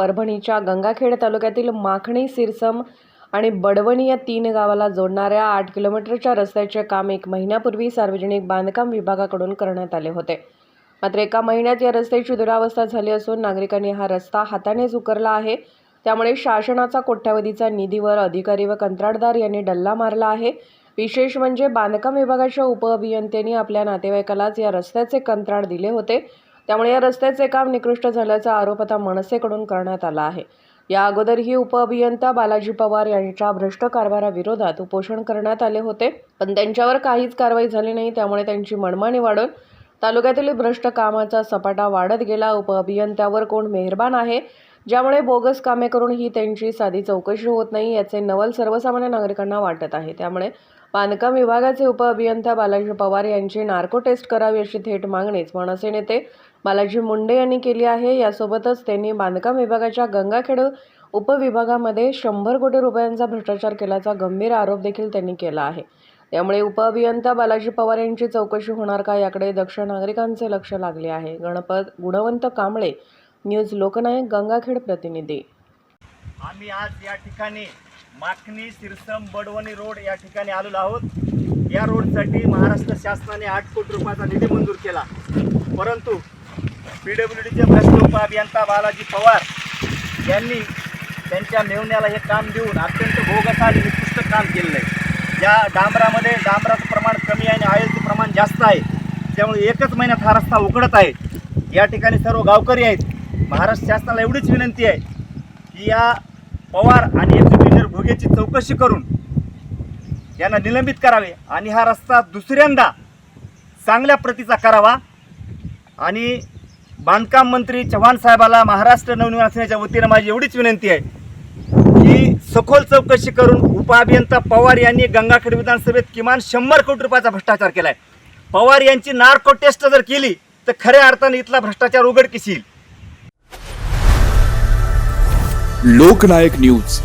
परभणीच्या गंगाखेड तालुक्यातील माखणी सिरसम आणि बडवणी या तीन गावाला जोडणाऱ्या आठ किलोमीटरच्या रस्त्याचे काम एक महिन्यापूर्वी सार्वजनिक बांधकाम विभागाकडून करण्यात आले होते. मात्र एका महिन्यात या रस्त्याची दुरावस्था झाली असून नागरिकांनी हा रस्ता हातानेच उकरला आहे. त्यामुळे शासनाचा कोट्यावधीचा निधीवर अधिकारी व कंत्राटदार यांनी डल्ला मारला आहे. विशेष म्हणजे बांधकाम विभागाच्या उपअभियंत्यांनी आपल्या नातेवाईकालाच या रस्त्याचे कंत्राट दिले होते. त्यामुळे या रस्त्याचे काम निकृष्ट झाल्याचा आरोप आता मनसेकडून करण्यात आला आहे. या अगोदरही उपअभियंता बालाजी पवार यांच्या भ्रष्ट कारभाराविरोधात उपोषण करण्यात आले होते. पण त्यांच्यावर काहीच कारवाई झाली नाही त्यामुळे त्यांची मनमानी वाढून तालुक्यातील भ्रष्ट कामाचा सपाटा वाढत गेला. उपअभियंत्यावर कोण मेहरबान आहे? ज्यामुळे बोगस कामे करून ही त्यांची साधी चौकशी होत नाही याचे नवल सर्वसामान्य नागरिकांना वाटत आहे. त्यामुळे बांधकाम विभागाचे उपअभियंता बालाजी पवार यांची नार्को टेस्ट करावी अशी थेट मागणीच मनसे नेते बालाजी मुंडे यांनी केली आहे. यासोबतच त्यांनी बांधकाम विभागाच्या गंगाखेड उपविभागामध्ये शंभर कोटी रुपयांचा भ्रष्टाचार केल्याचा गंभीर आरोप देखील त्यांनी केला आहे. त्यामुळे उपअभियंता बालाजी पवार यांची चौकशी होणार का याकडे दक्ष नागरिकांचे लक्ष लागले आहे. गणपत गुणवंत कांबळे न्यूज लोकनायक गंगाखेड प्रतिनिधी. आम्ही आज या ठिकाणी माखणी सिरसम बडवणी रोड या ठिकाणी आलेलो आहोत. या रोडसाठी महाराष्ट्र शासनाने आठ कोटी रुपयाचा निधी मंजूर केला. परंतु पी डब्ल्यू डीचे भ्रष्ट उपअभियंता बालाजी पवार यांनी त्यांच्या मेवण्याला हे काम देऊन अत्यंत भोगसा आणि निकृष्ट काम केलेलं आहे. या डांबरामध्ये डांबराचं प्रमाण कमी आहे आणि आळीचं प्रमाण जास्त आहे. त्यामुळे एकच महिन्यात हा रस्ता उघडत आहे. या ठिकाणी सर्व गावकरी आहेत. महाराष्ट्र शासनाला एवढीच विनंती आहे की या पवार आणि दोघेची चौकशी करून यांना निलंबित करावे आणि हा रस्ता दुसऱ्यांदा चांगल्या प्रतीचा करावा. आणि बांधकाम मंत्री चव्हाण साहेबाला महाराष्ट्र नवनिर्माण सेनेच्या वतीनं माझी एवढीच विनंती आहे की सखोल चौकशी करून उपअभियंता पवार यांनी गंगाखेड विधानसभेत किमान शंभर कोटी रुपयाचा भ्रष्टाचार केला आहे पवार यांची नार्को टेस्ट जर केली तर खऱ्या अर्थाने इथला भ्रष्टाचार उघडकीस येईल. लोकनायक न्यूज.